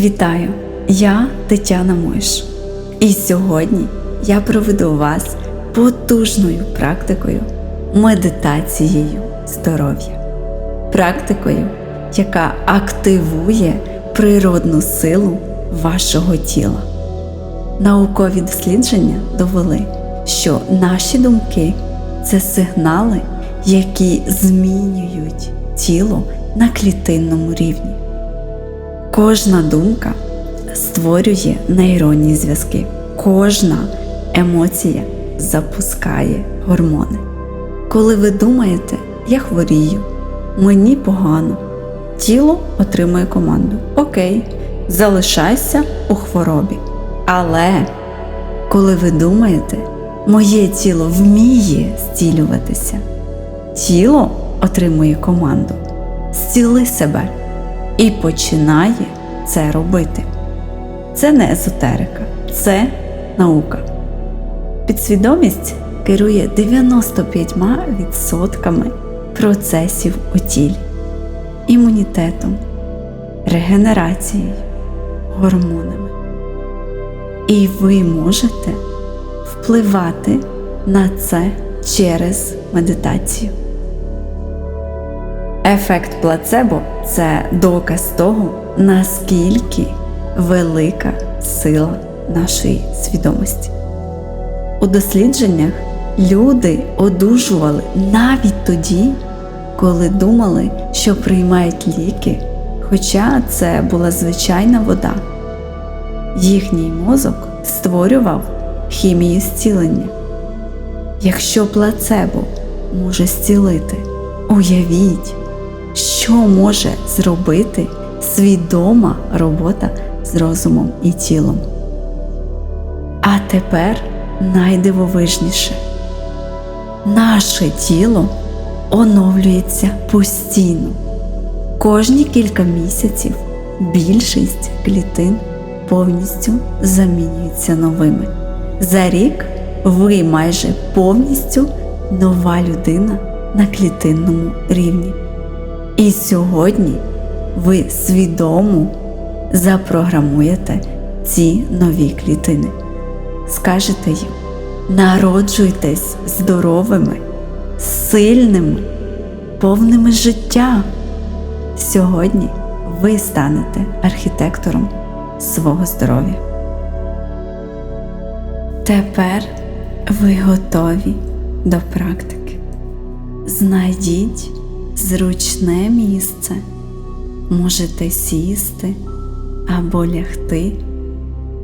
Вітаю! Я Тетяна Мойш. І сьогодні я проведу вас потужною практикою медитацією здоров'я. Практикою, яка активує природну силу вашого тіла. Наукові дослідження довели, що наші думки це сигнали, які змінюють тіло на клітинному рівні. Кожна думка створює нейронні зв'язки. Кожна емоція запускає гормони. Коли ви думаєте, я хворію, мені погано, тіло отримує команду. Окей, залишайся у хворобі. Але коли ви думаєте, моє тіло вміє зцілюватися, тіло отримує команду. Зціли себе і починає це робити. Це не езотерика, це наука. Підсвідомість керує 95% процесів у тілі, імунітетом, регенерацією, гормонами. І ви можете впливати на це через медитацію. Ефект плацебо це доказ того, наскільки велика сила нашої свідомості. У дослідженнях люди одужували навіть тоді, коли думали, що приймають ліки, хоча це була звичайна вода. Їхній мозок створював хімію зцілення. Якщо плацебо може зцілити, уявіть, що може зробити свідома робота з розумом і тілом. А тепер найдивовижніше. Наше тіло оновлюється постійно. Кожні кілька місяців більшість клітин повністю замінюються новими. За рік ви майже повністю нова людина на клітинному рівні. І сьогодні ви свідомо запрограмуєте ці нові клітини. Скажете їм, народжуйтесь здоровими, сильними, повними життя. Сьогодні ви станете архітектором свого здоров'я. Тепер ви готові до практики. Знайдіть зручне місце. Можете сісти або лягти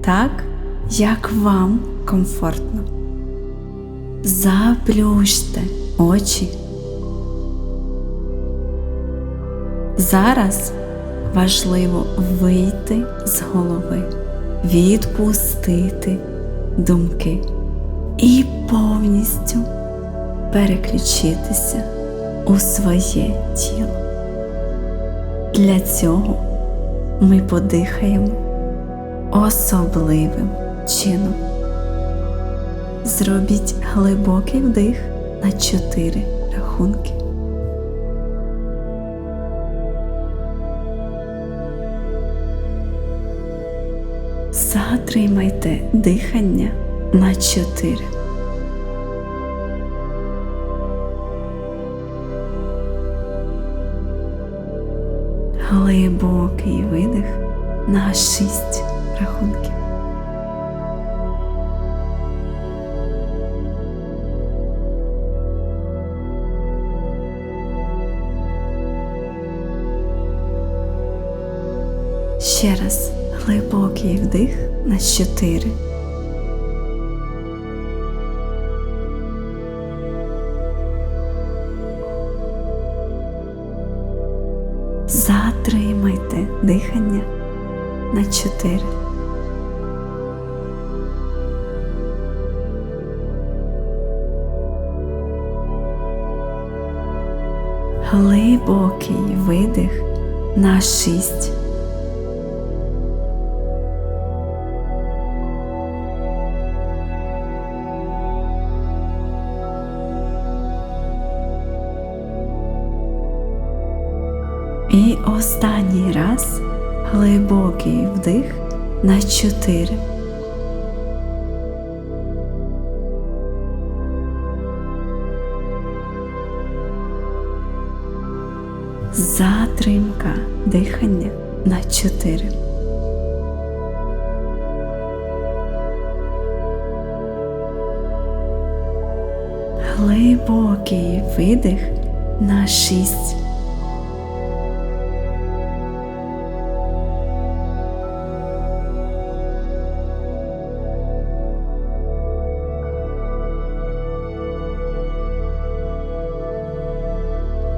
так, як вам комфортно. Заплющте очі. Зараз важливо вийти з голови, відпустити думки і повністю переключитися у своє тіло. Для цього ми подихаємо особливим чином. Зробіть глибокий вдих на чотири рахунки. Затримайте дихання на чотири. Глибокий видих на шість рахунків. Ще раз глибокий вдих на чотири. дихання на чотири Глибокий видих на шість. Останній раз Глибокий вдих на чотири. Затримка дихання на чотири. Глибокий видих на шість.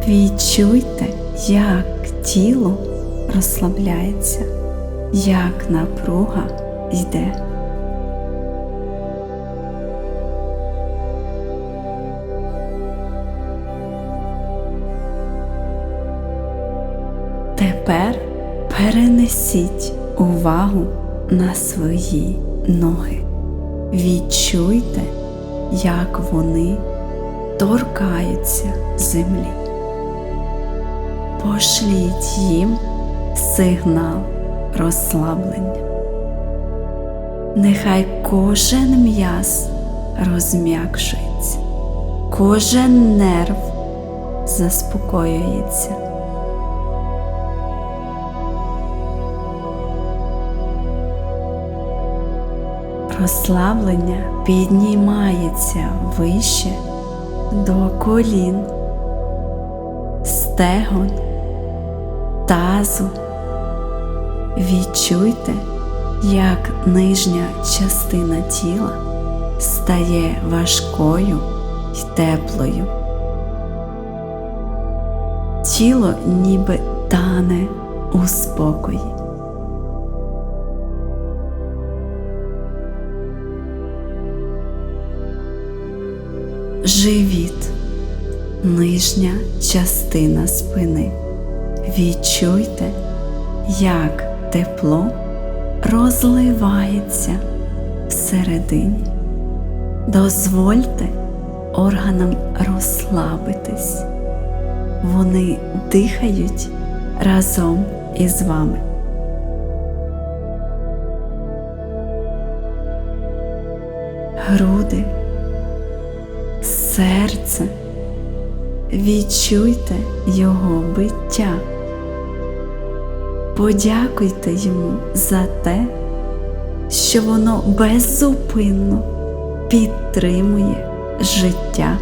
Відчуйте, як тіло розслабляється, як напруга йде. Тепер перенесіть увагу на свої ноги. Відчуйте, як вони торкаються землі. Пошліть їм сигнал розслаблення. Нехай кожен м'яз розм'якшується, кожен нерв заспокоюється. Розслаблення піднімається вище до колін, стегон, тазу. Відчуйте, як нижня частина тіла стає важкою й теплою. Тіло ніби тане у спокої. Живіт, нижня частина спини. Відчуйте, як тепло розливається всередині. Дозвольте органам розслабитись. Вони дихають разом із вами. Груди серце, відчуйте його биття. Подякуйте йому за те, що воно беззупинно підтримує життя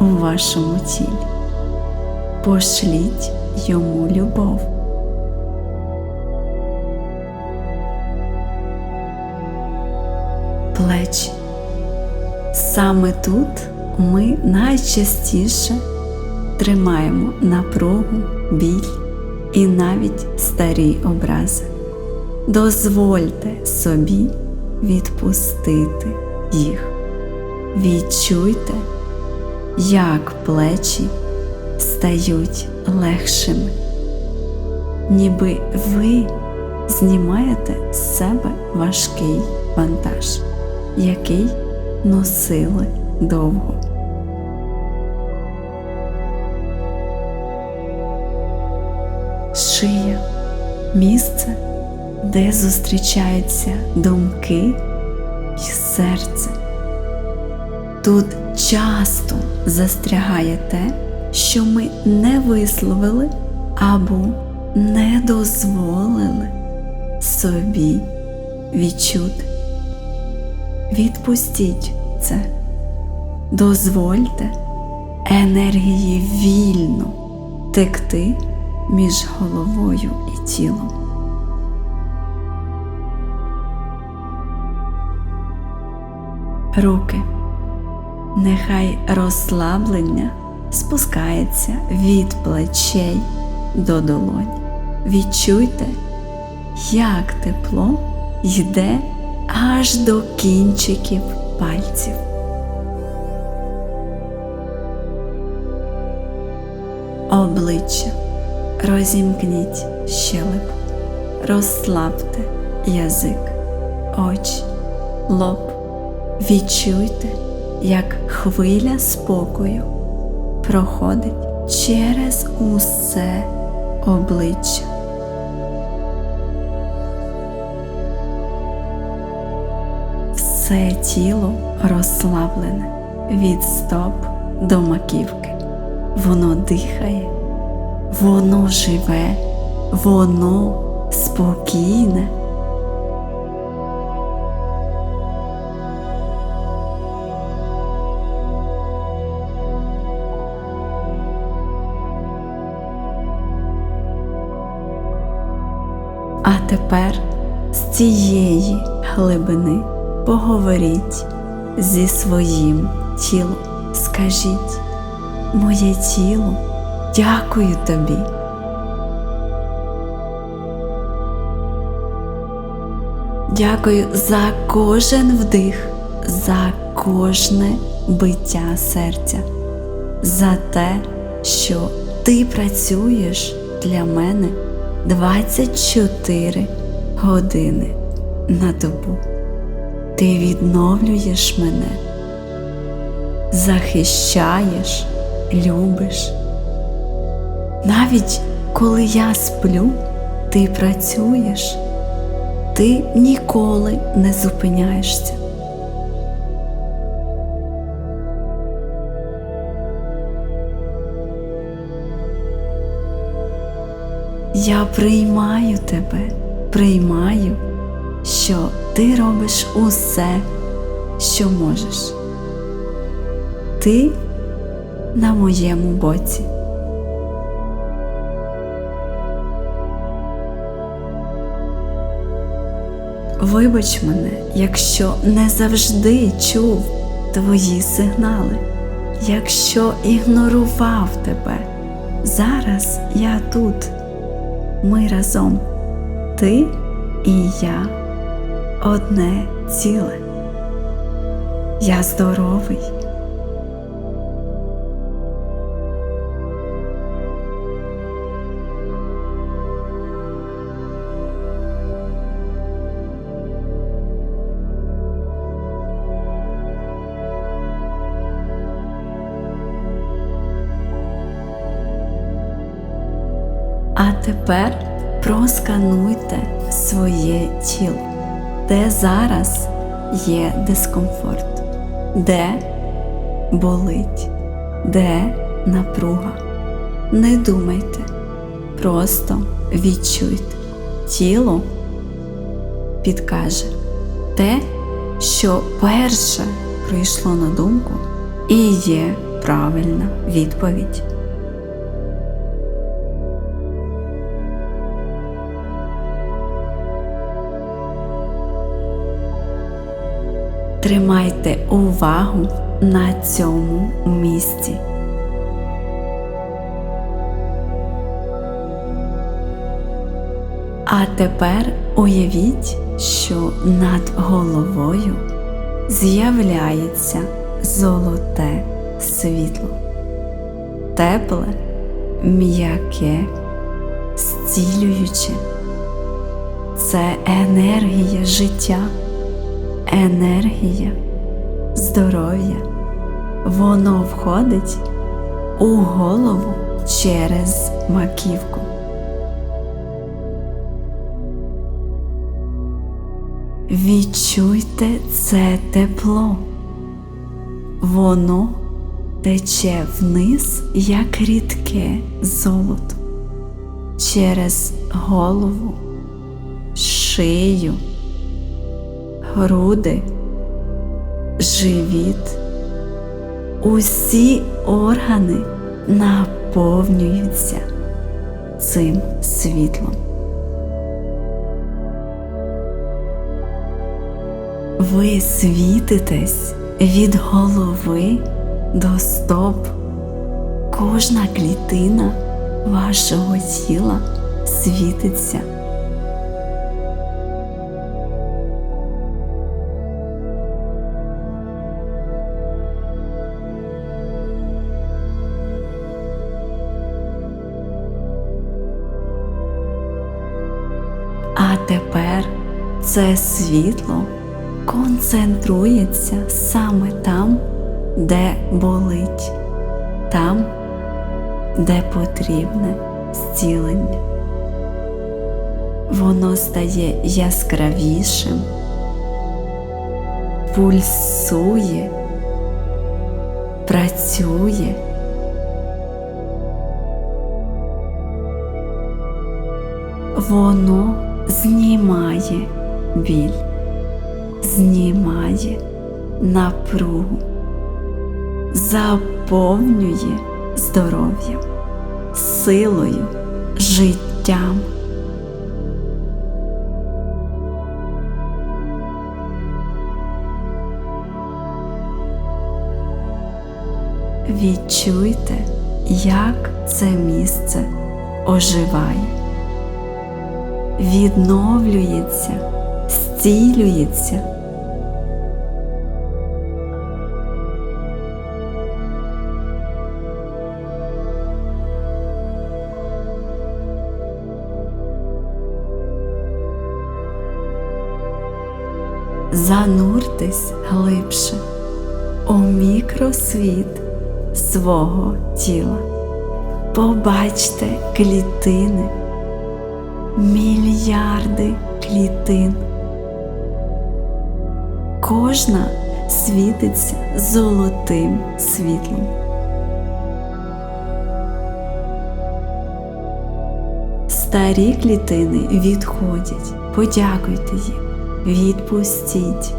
у вашому тілі. Пошліть йому любов. Плечі. Саме тут ми найчастіше тримаємо напругу, біль і навіть старі образи. Дозвольте собі відпустити їх. Відчуйте, як плечі стають легшими, ніби ви знімаєте з себе важкий вантаж, який носили довго. Місце, де зустрічаються думки і серце. Тут часто застрягає те, що ми не висловили або не дозволили собі відчути. Відпустіть це, дозвольте енергії вільно текти між головою і тілом. Руки. Нехай розслаблення спускається від плечей до долонь. Відчуйте, як тепло йде аж до кінчиків пальців. Обличчя розімкніть щелеп, розслабте язик, очі, лоб. Відчуйте, як хвиля спокою проходить через усе обличчя. Все тіло розслаблене від стоп до маківки. Воно дихає воно живе, воно спокійне. А тепер з цієї глибини поговоріть зі своїм тілом. Скажіть, моє тіло, дякую тобі. Дякую за кожен вдих, за кожне биття серця, за те, що ти працюєш для мене 24 години на добу. Ти відновлюєш мене, захищаєш, любиш. Навіть коли я сплю, ти працюєш, ти ніколи не зупиняєшся. Я приймаю тебе, приймаю, що ти робиш усе, що можеш. Ти на моєму боці. Вибач мене, якщо не завжди чув твої сигнали, якщо ігнорував тебе. Зараз я тут. Ми разом, ти і я одне ціле. Я здоровий. Тепер проскануйте своє тіло, де зараз є дискомфорт, де болить, де напруга. Не думайте, просто відчуйте. Тіло підкаже те, що перше прийшло на думку, і є правильна відповідь. Тримайте увагу на цьому місці. А тепер уявіть, що над головою з'являється золоте світло, тепле, м'яке, зцілююче. Це енергія життя енергія, здоров'я, воно входить у голову через маківку. Відчуйте це тепло, воно тече вниз, як рідке золото, через голову, шию груди, живіт, усі органи наповнюються цим світлом. Ви світитесь від голови до стоп. Кожна клітина вашого тіла світиться. Тепер це світло концентрується саме там, де болить, там, де потрібне зцілення. Воно стає яскравішим, пульсує, працює. Воно знімає біль, знімає напругу, заповнює здоров'ям, силою, життям. Відчуйте, як це місце оживає, відновлюється, зцілюється. Зануртесь глибше у мікросвіт свого тіла. Побачте клітини, мільярди клітин. Кожна світиться золотим світлом. Старі клітини відходять, подякуйте їм, відпустіть.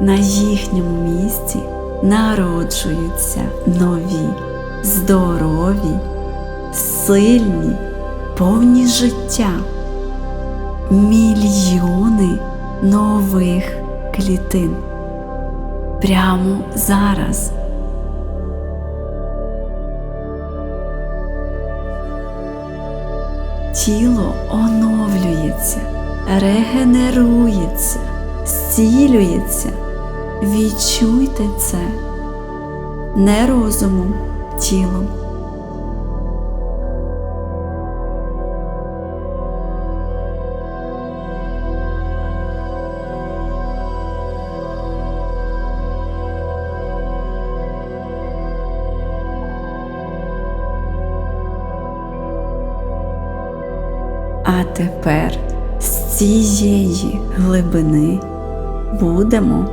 На їхньому місці народжуються нові, здорові, сильні, повні життя, мільйони нових клітин. Прямо зараз. Тіло оновлюється, регенерується, зцілюється. Відчуйте це не розумом, тілом. А тепер з цієї глибини будемо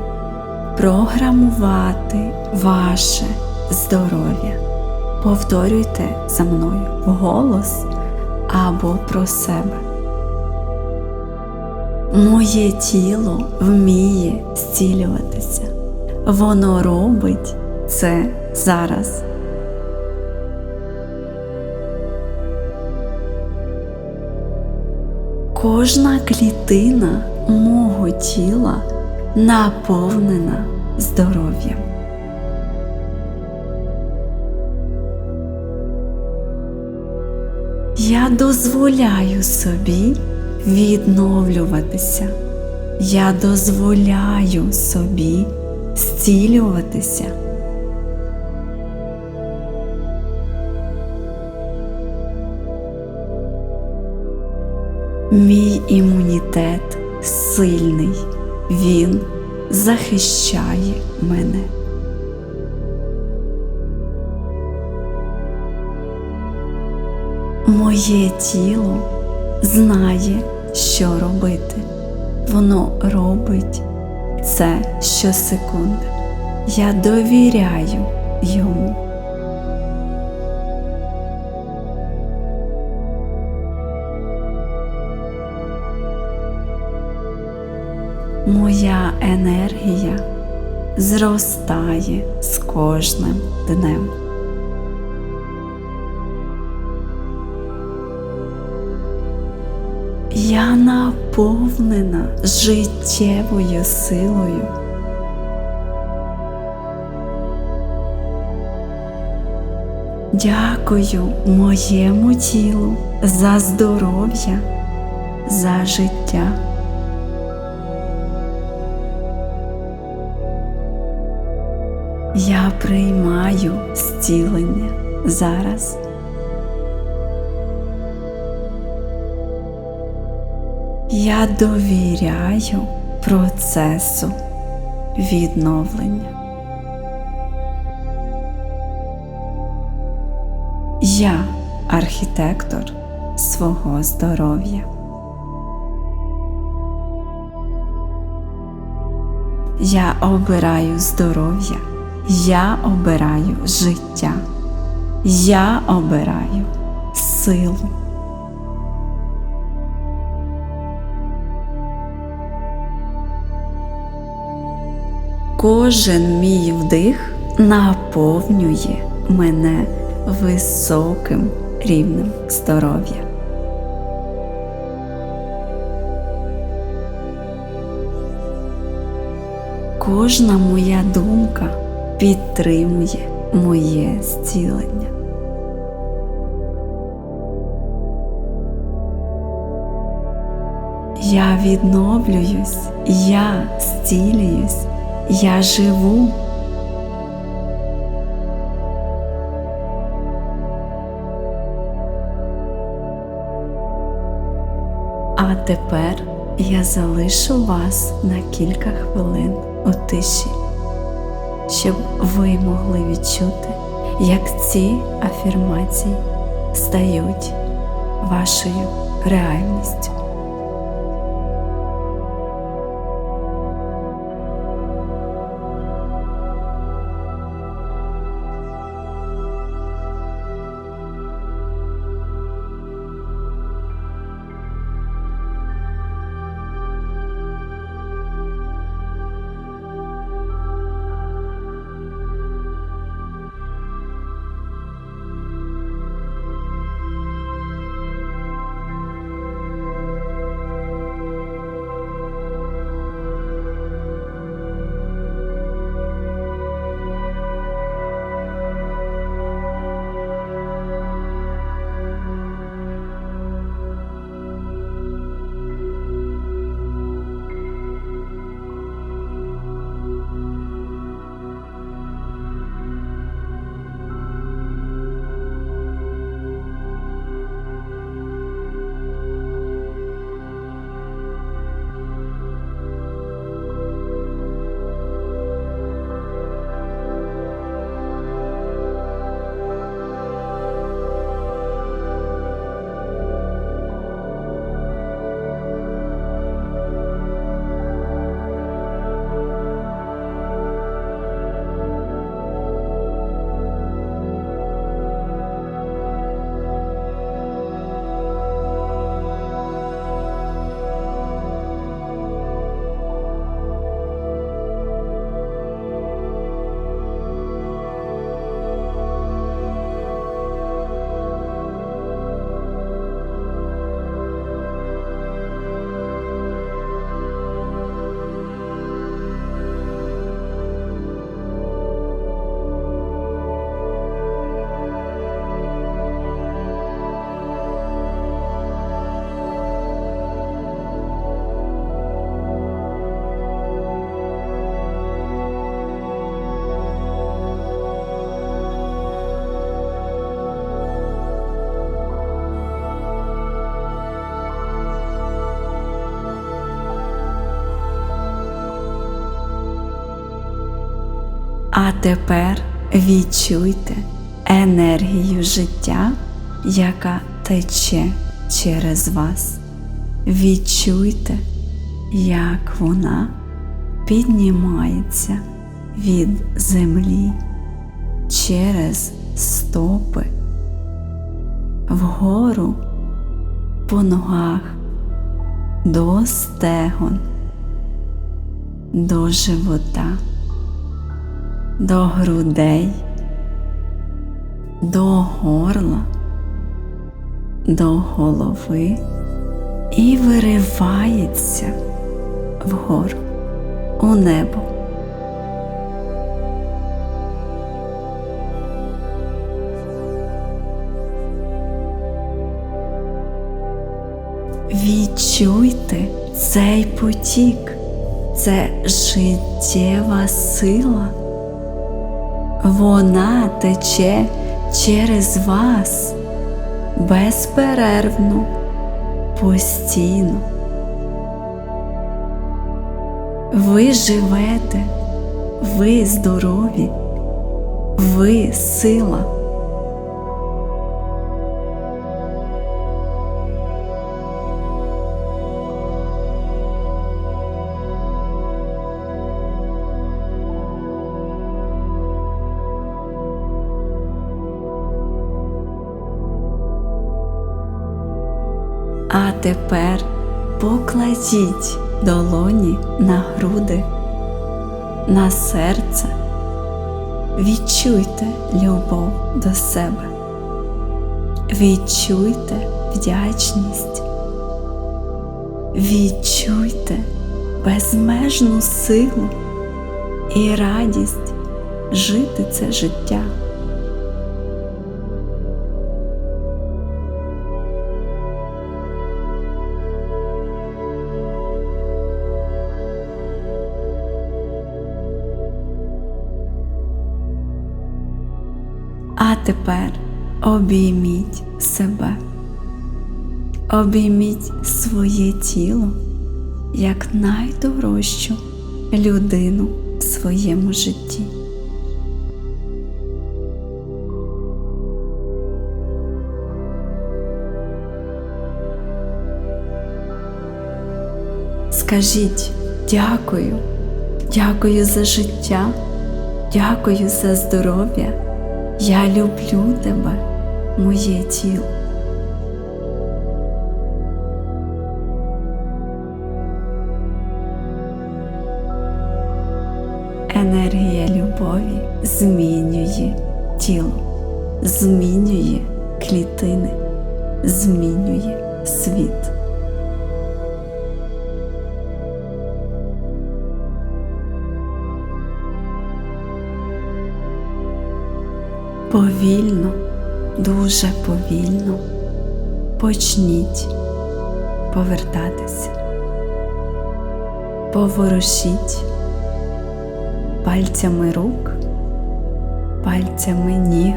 програмувати ваше здоров'я. Повторюйте за мною вголос або про себе. Моє тіло вміє зцілюватися. Воно робить це зараз. Кожна клітина мого тіла наповнена здоров'ям. Я дозволяю собі відновлюватися. Я дозволяю собі зцілюватися. Мій імунітет сильний, він захищає мене. Моє тіло знає, що робити. Воно робить це щосекунди. Я довіряю йому. Моя енергія зростає з кожним днем. Я наповнена життєвою силою. Дякую моєму тілу за здоров'я, за життя. Я приймаю зцілення зараз. Я довіряю процесу відновлення. Я архітектор свого здоров'я. Я обираю здоров'я. Я обираю життя. Я обираю силу. Кожен мій вдих наповнює мене високим рівнем здоров'я. Кожна моя думка підтримує моє зцілення. Я відновлююсь, я зцілююсь, я живу. А тепер я залишу вас на кілька хвилин у тиші, щоб ви могли відчути, як ці афірмації стають вашою реальністю. А тепер відчуйте енергію життя, яка тече через вас. Відчуйте, як вона піднімається від землі через стопи, вгору по ногах до стегон, до живота до грудей, до горла, до голови і виривається вгору у небо. Відчуйте цей потік, це життєва сила. Вона тече через вас безперервно, постійно. Ви живете, ви здорові, ви сила. Тепер покладіть долоні на груди, на серце. Відчуйте любов до себе. Відчуйте вдячність. Відчуйте безмежну силу і радість жити це життя. Тепер обійміть себе, обійміть своє тіло як найдорожчу людину в своєму житті. Скажіть дякую, дякую за життя, дякую за здоров'я. Я люблю тебе, моє тіло. Енергія любові змінює тіло, змінює клітини, змінює світ. Повільно, дуже повільно почніть повертатися, поворушіть пальцями рук, пальцями ніг,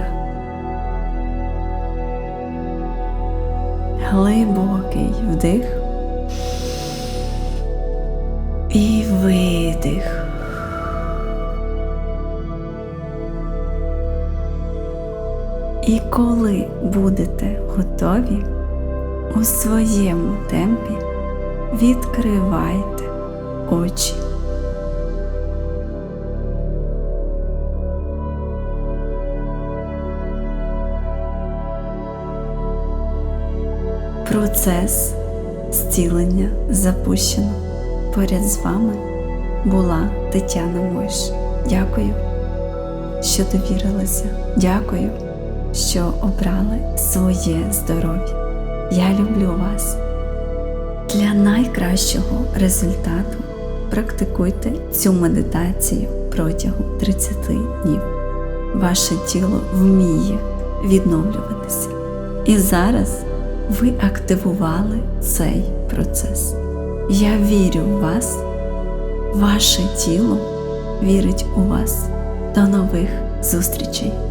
глибокий вдих і видих. І коли будете готові, у своєму темпі відкривайте очі. Процес зцілення запущено. Поряд з вами була Тетяна Мойш. Дякую, що довірилися. Дякую що обрали своє здоров'я. Я люблю вас. Для найкращого результату практикуйте цю медитацію протягом 30 днів. Ваше тіло вміє відновлюватися. І зараз ви активували цей процес. Я вірю в вас, ваше тіло вірить у вас. До нових зустрічей!